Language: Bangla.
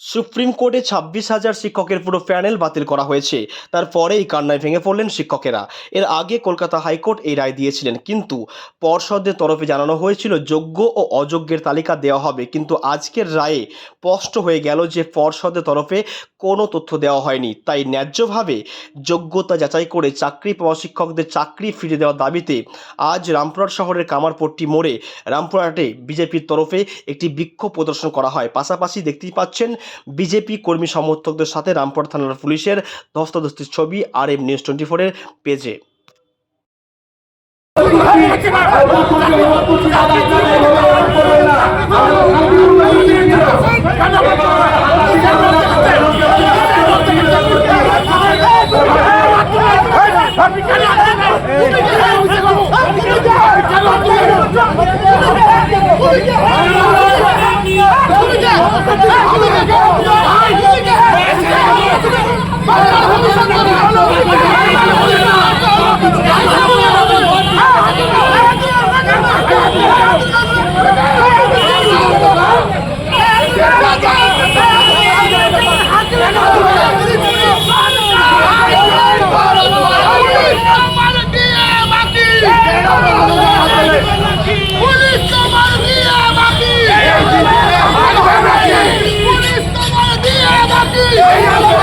সুপ্রিম কোর্টে ছাব্বিশ হাজার শিক্ষকের পুরো প্যানেল বাতিল করা হয়েছে। তারপরেই কান্নায় ভেঙে পড়লেন শিক্ষকেরা। এর আগে কলকাতা হাইকোর্ট এই রায় দিয়েছিলেন। কিন্তু পর্ষদের তরফে জানানো হয়েছিল, যোগ্য ও অযোগ্যের তালিকা দেওয়া হবে। কিন্তু আজকের রায়ে স্পষ্ট হয়ে গেল যে পর্ষদের তরফে কোনো তথ্য দেওয়া হয়নি। তাই ন্যায্যভাবে যোগ্যতা যাচাই করে চাকরি পাওয়া শিক্ষকদের চাকরি ফিরে দেওয়ার দাবিতে আজ রামপুরহাট শহরের কামারপট্টি মোড়ে রামপুরহাটে বিজেপির তরফে একটি বিক্ষোভ প্রদর্শন করা হয়। পাশাপাশি দেখতেই পাচ্ছেন বিজেপি কর্মী সমর্থকদের সাথে রামপুর থানার পুলিশের ধস্তাধস্তির ছবি আর এম নিউজ টোয়েন্টি ফোরের পেজে Hey,